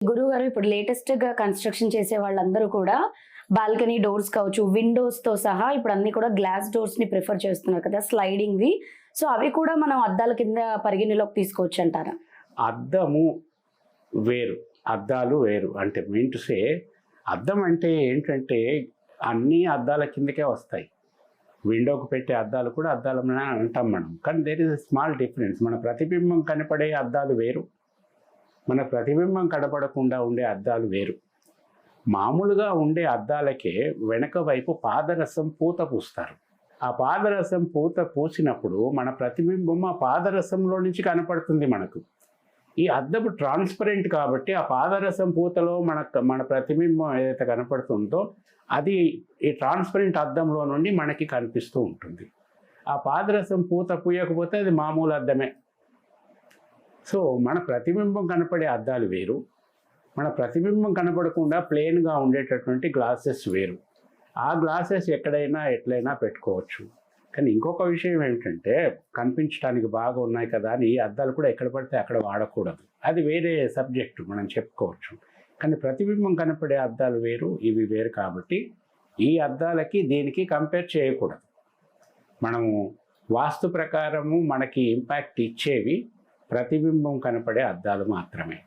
గురువు గారు ఇప్పుడు లేటెస్ట్గా కన్స్ట్రక్షన్ చేసే వాళ్ళందరూ కూడా బాల్కనీ డోర్స్ కావచ్చు విండోస్తో సహా ఇప్పుడు అన్ని కూడా గ్లాస్ డోర్స్ని ప్రిఫర్ చేస్తున్నారు కదా స్లైడింగ్ వి. సో అవి కూడా మనం అద్దాల కింద పరిగణలోకి తీసుకోవచ్చు అంటారా? అద్దము వేరు అద్దాలు వేరు. అంటే మీన్ టు సే అద్దం అంటే ఏంటంటే అన్ని అద్దాల కిందకే వస్తాయి. విండోకు పెట్టే అద్దాలు కూడా అద్దాలు అంటాం మనం. కానీ దేర్ ఇస్ స్మాల్ డిఫరెన్స్ మన ప్రతిబింబం కనపడే అద్దాలు వేరు మన ప్రతిబింబం కనపడకుండా ఉండే అద్దాలు వేరు. మామూలుగా ఉండే అద్దాలకే వెనక వైపు పాదరసం పూత పూస్తారు. ఆ పాదరసం పూత పూసినప్పుడు మన ప్రతిబింబం ఆ పాదరసంలో నుంచి కనపడుతుంది మనకు. ఈ అద్దపు ట్రాన్స్పరెంట్ కాబట్టి ఆ పాదరసం పూతలో మన మన ప్రతిబింబం ఏదైతే కనపడుతుందో అది ఈ ట్రాన్స్పరెంట్ అద్దంలో నుండి మనకి కనిపిస్తూ ఉంటుంది. ఆ పాదరసం పూత పూయకపోతే అది మామూలు అద్దమే. సో మన ప్రతిబింబం కనపడే అద్దాలు వేరు. మన ప్రతిబింబం కనపడకుండా ప్లెయిన్గా ఉండేటటువంటి గ్లాసెస్ వేరు. ఆ గ్లాసెస్ ఎక్కడైనా ఎట్లయినా పెట్టుకోవచ్చు. కానీ ఇంకొక విషయం ఏమిటంటే కనిపించడానికి బాగా ఉన్నాయి కదా అని ఈ అద్దాలు కూడా ఎక్కడ పడితే అక్కడ వాడకూడదు. అది వేరే సబ్జెక్టు మనం చెప్పుకోవచ్చు. కానీ ప్రతిబింబం కనపడే అద్దాలు వేరు ఇవి వేరు కాబట్టి ఈ అద్దాలకి దీనికి కంపేర్ చేయకూడదు. మనము వాస్తు ప్రకారము మనకి ఇంపాక్ట్ ఇచ్చేవి ప్రతిబింబం కనపడే అద్దాలు మాత్రమే.